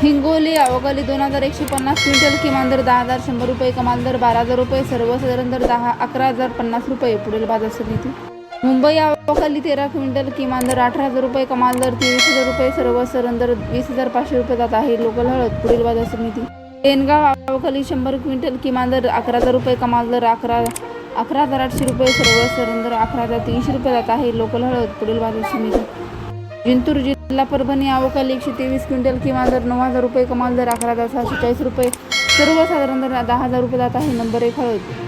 हिंगोली अवघाली दोन हजार एकशे पन्नास क्विंटल किमान दर दहा हजार शंभर रुपये कमाल दर बारा हजार रुपये सर्वसाधारण दर दहा अकरा हजार पन्नास रुपये पुढील बाजार समिती. मुंबई अवकाली तेरा क्विंटल किमान दर अठरा हजार रुपये कमाल दर तेवीस हजार रुपये सर्वसाधारण दर वीस हजार पाचशे रुपये जात आहे. लोकल हळद पुढील बाजार समिती. पेनगाव अवकाली शंभर क्विंटल किमान दर अकरा हजार रुपये कमाल दर अकरा अकरा हजार आठशे रुपये सर्वसाधारण दर अकरा हजार तीनशे रुपये जात आहे. लोकल हळद पुढील बाजार समिती. जिंतूर जिल्हा परभणी अवकाल एकशे तेवीस क्विंटल किमान दर नऊ हजार रुपये कमाल दर अकरा हजार सहाशे चाळीस रुपये. सर्वसाधारण दर दहा हजार रुपये जात आहे. नंबर एक हळद.